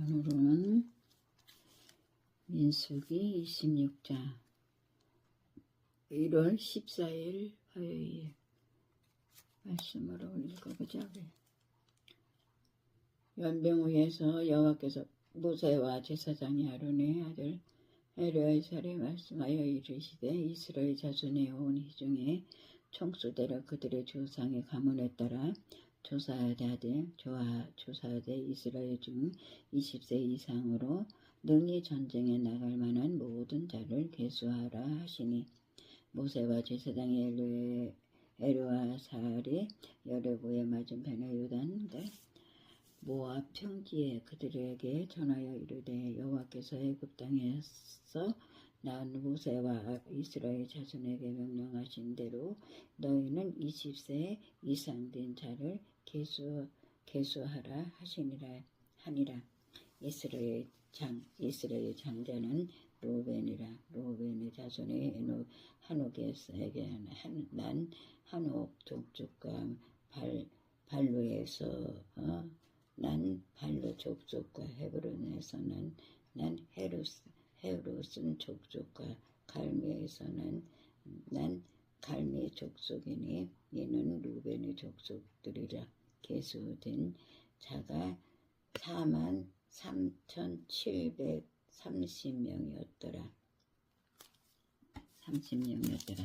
오늘은 민수기 26장 1월 14일 화요일 말씀으로 읽어보자고요. 연병후에서 여호와께서 모세와 제사장이 아론의 아들 에르야살에 말씀하여 이르시되 이스라엘 자손의 온 희중에 총수대로 그들의 조상의 가문에 따라 조사하되 조하 조사하되 이스라엘 중 20세 이상으로 능히 전쟁에 나갈 만한 모든 자를 계수하라 하시니 모세와 제사장의 엘르 에르아살이 여레고의 맞은편의 요단과 모압 평지에 그들에게 전하여 이르되 여호와께서 애굽 땅에서 난 모세와 이스라엘 자손에게 명령하신 대로 너희는 20세 이상 된 자를 계수 계수하라 하시니라 하니라 이스라엘 장 이스라엘 장자는 로벤이라 로벤의 에녹 한옥에서에게 난 한옥 동쪽과 발 발로에서 어? 난 발로 족족과 헤브론에서는 난 헤루스 헤브로슨 족족과 갈미에서는 난 갈미 족속이니 이는 루벤의 족속들이라 계수된 자가 4만 3,730명이었더라. 30명이었더라.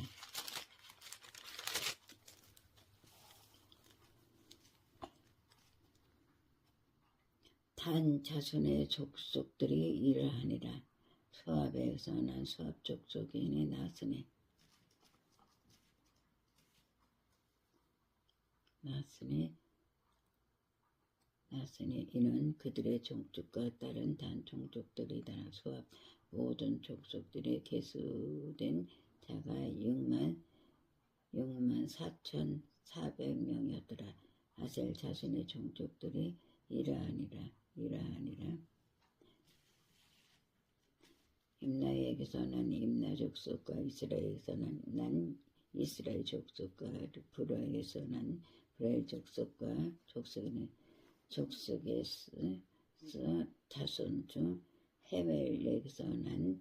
단 자손의 족속들이 이러하니라. 수압에서 난 수압 족속이니 나스니 나스니 나스니 이는 그들의 종족과 다른 단 종족들이다. 수압 모든 족속들의 개수된 자가 6만 6만 4천 4백명이었더라. 아셀 자손의 종족들이 이러하니라 이러하니라. 임나에게서는 임나 족속과 이스라엘에서는 난 이스라엘 족속과 브라에서는 브라엘 족속과 족속은 족속에서 자손 중 헤멜에서는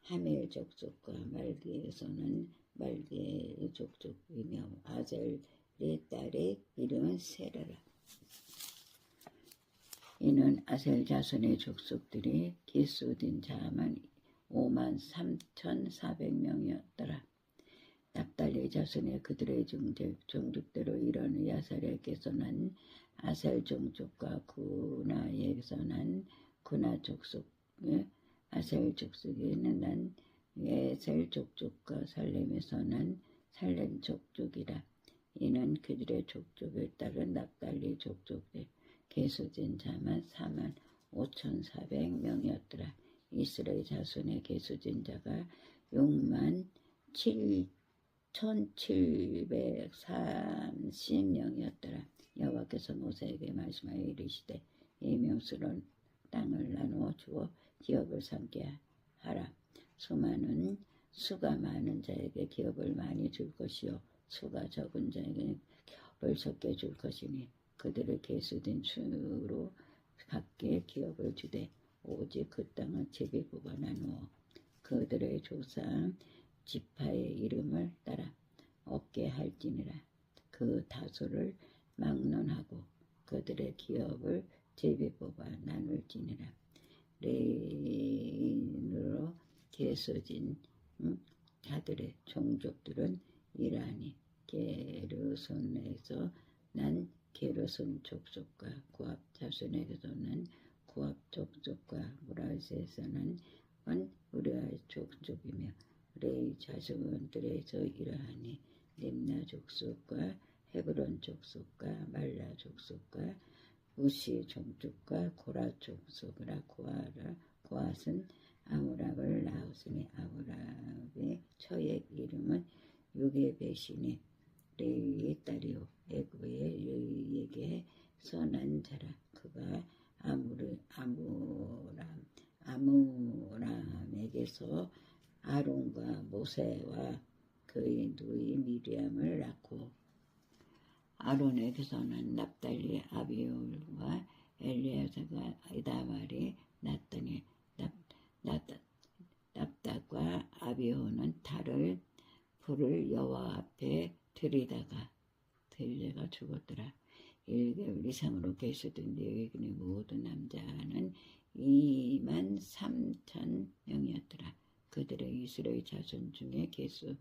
하멜 족속과 말기에서는 말기의 족속이며 아젤의 딸의 이름은 세라라. 이는 아셀 자손의 족속들이 기수된 자만 5만 3천4백명이었더라. 납달리 자손의 그들의 종족대로 이런 야살에게서는 아셀 종족과 구나에게서는 구나 족속, 아셀 족속에는 난 예셀 족족과 살렘에서는 살렘 족족이라. 이는 그들의 족족에 따른 납달리 족족들 계수된 자만 4만 5천4백명이었더라. 이스라엘 자손의 계수진 자가 6만 7 1730명이었더라. 여호와께서 모세에게 말씀하여 이르시되 이 명수로 땅을 나누어 주어 기업을 삼게 하라. 수많은 수가 많은 자에게 기업을 많이 줄 것이요 수가 적은 자에게 기업을 적게 줄 것이니 그들의 계수된 수로 각계 기업을 주되 오직 그 땅은 제비부가 나누어 그들의 조상 지파의 이름을 따라 얻게 할지니라. 그 다수를 막론하고 그들의 기업을 제비 뽑아 나눌지니라. 레인으로 개서진 자들의 종족들은 이라니 게르손에서 난 게르손 족속과 구합 자손에게서는 구합 족속과 무라스에서는 원 우리아 족속이며 레이 자손들에서 이러하니 림나 족속과 헤브론 족속과 말라 족속과 우시 종족과 고라 족속이라 고아라. 고앗은 아무랍을 낳았으니 아무랍의 처의 이름은 유게베시니 레위의 딸이요. 애굽의 레위에게 선한 자라. 그가 아무르 아무람 아무람에게서 아론과 모세와 그의 누이 미리암을 낳고 아론에게서는 납달리 아비올과 엘리야사가 이다말이 났더니 납, 납, 납답과 아비오는 달을 불을 여호와 앞에 들이다가 들려가 죽었더라. 1개월 이상으로 계수된 레위군의 모든 남자는 2만 3천 명이었더라. 그들의 이스라엘 자손 중에 계수에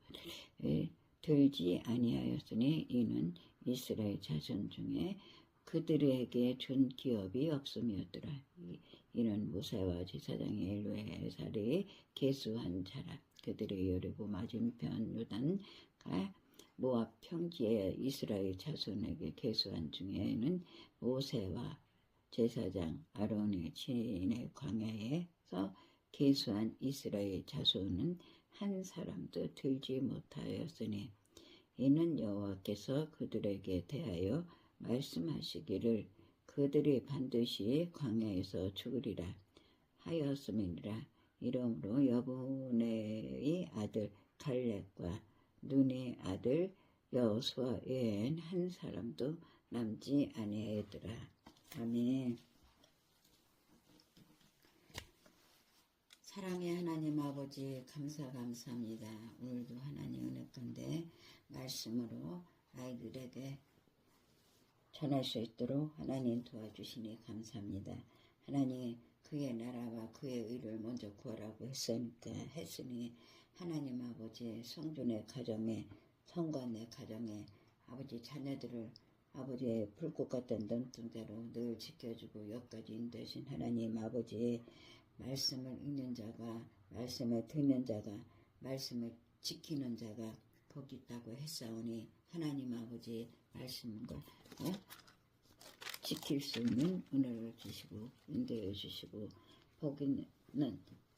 들지 아니하였으니 이는 이스라엘 자손 중에 그들에게 준 기업이 없음이었더라. 이- 이는 모세와 제사장의 엘루에살이 계수한 자라. 그들의 여리고 맞은편 요단과 모압 평지에 이스라엘 자손에게 계수한 중에는 모세와 제사장 아론의 친의 광야에서 계수한 이스라엘 자손은 한 사람도 들지 못하였으니 이는 여호와께서 그들에게 대하여 말씀하시기를 그들이 반드시 광야에서 죽으리라 하였음이니라. 이러므로 여분의 아들 갈렙과 눈의 아들 여호수아 외엔 한 사람도 남지 아니하였더라 아멘 사랑의 하나님 아버지 감사 감사합니다. 오늘도 하나님 은혜 가운데 말씀으로 아이들에게 전할 수 있도록 하나님 도와주시니 감사합니다. 하나님 그의 나라와 그의 의를 먼저 구하라고 했으니까 했으니 하나님 아버지 성존의 가정에 성관의 가정에 아버지 자녀들을 아버지의 불꽃 같은 눈동자로 늘 지켜주고 여기까지 인도하신 하나님 아버지의 말씀을 읽는 자가 말씀을 듣는 자가 말씀을 지키는 자가 복이 있다고 했사오니 하나님 아버지 말씀과 어? 지킬 수 있는 은혜를 주시고 인도해 주시고 복 있는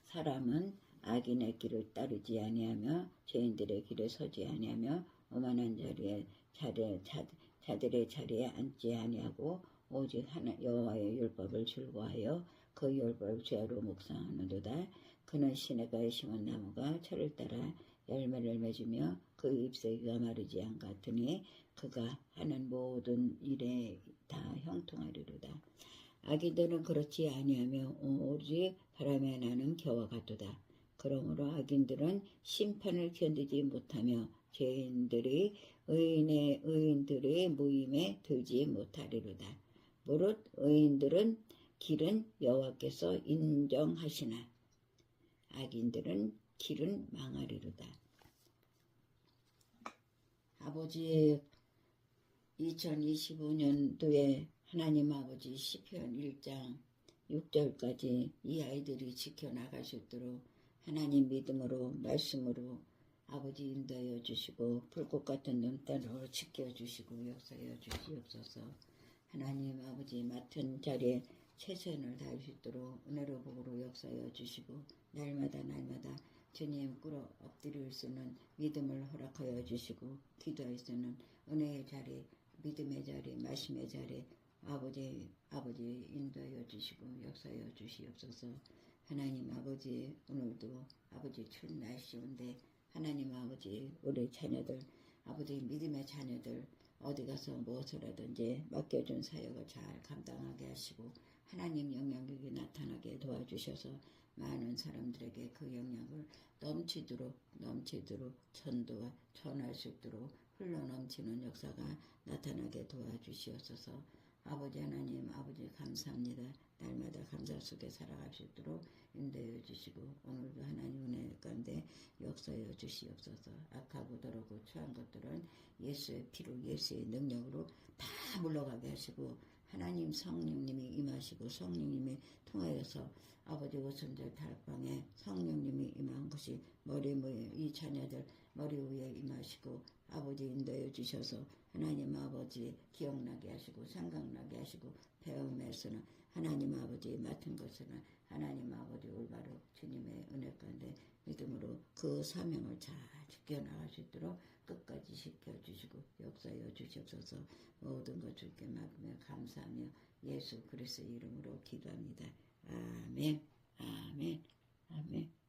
사람은 악인의 길을 따르지 아니하며 죄인들의 길에 서지 아니하며 오만한 자리에 자리, 자, 자들의 자리에 앉지 아니하고 오직 하나 여호와의 율법을 즐거하여 그 율법을 죄로 묵상하는도다 그는 시내가에 심은 나무가 철을 따라 열매를 맺으며 그 잎사귀가 마르지 않 같으니 그가 하는 모든 일에 다 형통하리로다. 악인들은 그렇지 아니하며 오직 바람에 나는 겨와 같도다. 그러므로 악인들은 심판을 견디지 못하며 죄인들이 의인의 의인들의 모임에 들지 못하리로다. 무릇 의인들은 길은 여호와께서 인정하시나 악인들은 길은 망하리로다. 아버지 2025년도에 하나님 아버지 시편 1장 6절까지 이 아이들이 있도록 하나님 믿음으로 말씀으로 아버지 인도하여 주시고 불꽃 같은 눈따로 지켜주시고 역사하여 주시옵소서. 하나님 아버지 맡은 자리에 최선을 다할 수 있도록 은혜로 복으로 역사하여 주시고 날마다 날마다 주님 꿇어 엎드릴 수 있는 믿음을 허락하여 주시고 기도할 수 있는 은혜의 자리 믿음의 자리 말씀의 자리 아버지 아버지 인도하여 주시고 역사하여 주시옵소서 하나님 아버지 오늘도 아버지 추운 날씨온데 하나님 아버지 우리 자녀들 아버지 믿음의 자녀들 어디 가서 무엇을 하든지 맡겨준 사역을 잘 감당하게 하시고 하나님 영향력이 나타나게 도와주셔서 많은 사람들에게 그 영향을 넘치도록 넘치도록 전도와 전할 수 있도록 흘러넘치는 역사가 나타나게 도와주시옵소서 아버지 하나님 아버지 감사합니다. 날마다 감사 속에 살아갈 수 있도록 인도해 주시고 오늘도 하나님 은혜 가운데 역사해 주시옵소서. 악하고 더럽고 추한 것들은 예수의 피로 예수의 능력으로 다 물러가게 하시고 하나님 성령님이 임하시고 성령님이 통하여서 아버지 오순절 달방에 성령님이 임한 것이 머리 위에 이 자녀들 머리 위에 임하시고 아버지 인도해 주셔서 하나님 아버지 기억나게 하시고 생각나게 하시고 배움에서는 하나님 아버지 맡은 것은 하나님 아버지 올바로 주님의 은혜 가운데 믿음으로 그 사명을 잘 지켜나갈 수 있도록 끝까지 지켜주시고 역사여 주시옵소서. 모든 것 주께 맡으며 감사하며 예수 그리스도 이름으로 기도합니다. 아멘. 아멘. 아멘